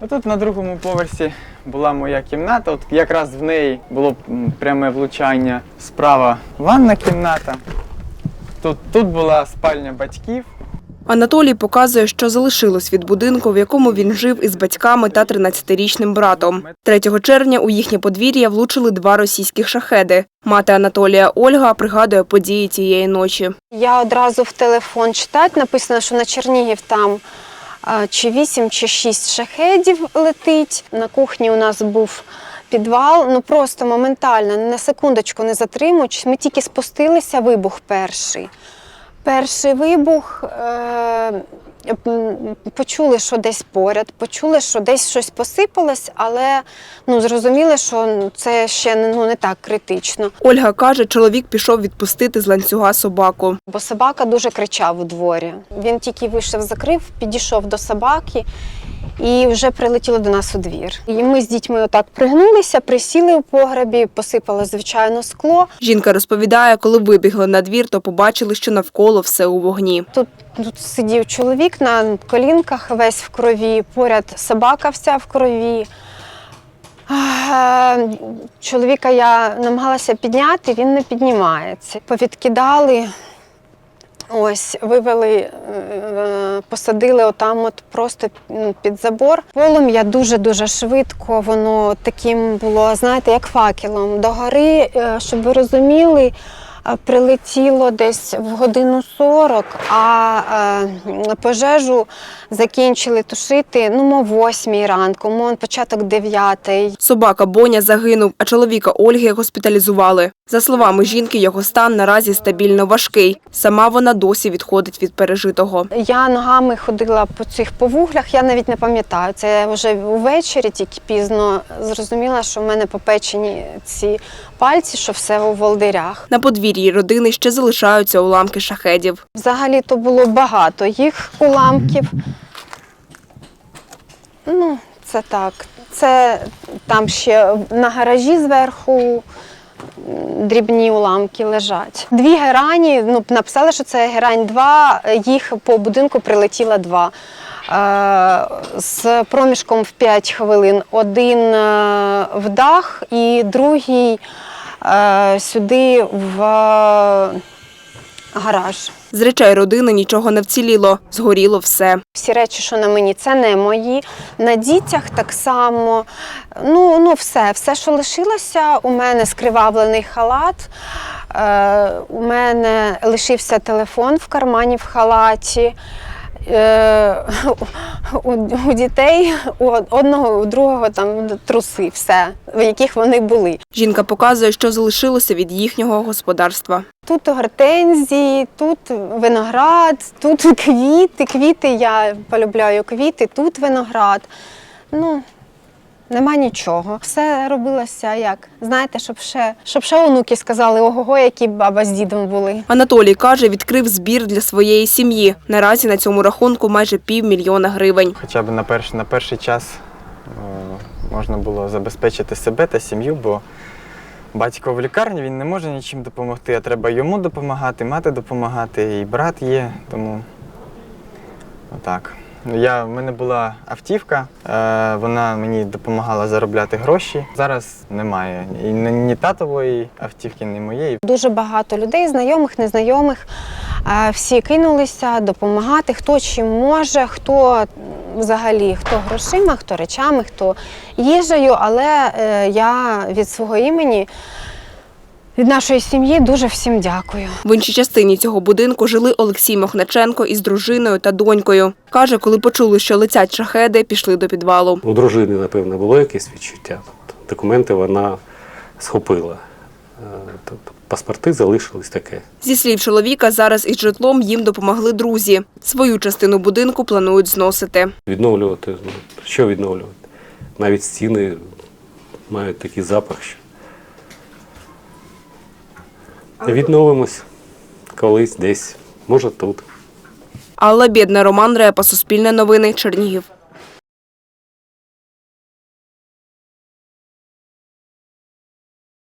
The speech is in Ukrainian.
Отут на другому поверсі була моя кімната. От якраз в неї було пряме влучання. Справа ванна кімната. Тут, тут була спальня батьків. Анатолій показує, що залишилось від будинку, в якому він жив із батьками та 13-річним братом. 3 червня у їхнє подвір'я влучили два російських шахеди. Мати Анатолія Ольга пригадує події тієї ночі. Я одразу в телефон читати, написано, що на Чернігів там а, чи 8, чи 6 шахедів летить. На кухні у нас був підвал, ну просто моментально, на секундочку не затримуючись. Ми тільки спустилися, вибух перший. Перший вибух е, почули, що десь поряд, почули, що десь щось посипалось, але ну, зрозуміли, що це ще ну, не так критично. Ольга каже, чоловік пішов відпустити з ланцюга собаку. Бо собака дуже кричав у дворі. Він тільки вийшов, закрив, підійшов до собаки і вже прилетіло до нас у двір. І ми з дітьми отак пригнулися, присіли у погребі, посипали звичайно скло. Жінка розповідає, коли вибігли на двір, то побачили, що навколо все у вогні. Тут, тут сидів чоловік на колінках, весь в крові, поряд собака вся в крові. Е, Чоловіка я намагалася підняти, він не піднімається. Повідкидали, ось, вивели, е, посадили отам от просто ну, під забор. Полум'я дуже-дуже швидко, воно таким було, знаєте, як факелом. Догори, гори, щоб ви розуміли, е, прилетіло десь в годину 40, а е, пожежу закінчили тушити, ну, мов 8 ранку, мов початок 9. Собака Боня загинув, а чоловіка Ольги госпіталізували. За словами жінки, його стан наразі стабільно важкий. Сама вона досі відходить від пережитого. Я ногами ходила по цих повуглях, я навіть не пам'ятаю. Це вже увечері, тільки пізно зрозуміла, що в мене попечені ці пальці, що все у волдирях. На подвір'ї родини ще залишаються уламки шахедів. Взагалі то було багато їх уламків. Ну, це так. Це там ще на гаражі зверху дрібні уламки лежать. Дві герані, ну, написали, що це герань 2, їх по будинку прилетіло два. Е, З проміжком в 5 хвилин. Один е, в дах і другий сюди в е, гараж. З речей родини нічого не вціліло, згоріло все. Всі речі, що на мені, це не мої. На дітях так само. Ну, ну все, все, що лишилося, у мене скривавлений халат. Е, у мене лишився телефон в кармані в халаті. Е, у, у дітей у одного, у другого там труси, все, в яких вони були. Жінка показує, що залишилося від їхнього господарства. Тут гортензії, тут виноград, тут квіти. Квіти, я полюбляю квіти, тут виноград. Ну, нема нічого. Все робилося як. Знаєте, щоб ще, щоб ще онуки сказали, ого, які баба з дідом були. Анатолій каже, відкрив збір для своєї сім'ї. Наразі на цьому рахунку майже півмільйона гривень. Хоча б на, перш, на перший час е, можна було забезпечити себе та сім'ю, бо батько в лікарні він не може нічим допомогти, а треба йому допомагати, мати допомагати, і брат є, тому отак. Я, в мене була автівка, е, вона мені допомагала заробляти гроші. Зараз немає і ні, ні татової автівки, ні моєї. Дуже багато людей, знайомих, незнайомих. е, Всі кинулися допомагати, хто чим може, хто взагалі, хто грошима, хто речами, хто їжею. Але е, я від свого імені, від нашої сім'ї дуже всім дякую. В іншій частині цього будинку жили Олексій Мохначенко із дружиною та донькою. Каже, коли почули, що летять шахеди, пішли до підвалу. У дружини, напевно, було якесь відчуття. Тобто документи вона схопила. Е, Тобто паспорти залишились таке. Зі слів чоловіка, зараз із житлом їм допомогли друзі. Свою частину будинку планують зносити. Відновлювати, ну, що відновлювати? Навіть стіни мають такий запах, що відновимось колись десь, може тут. Алла Бідна, Роман Репа, Суспільне новини, Чернігів.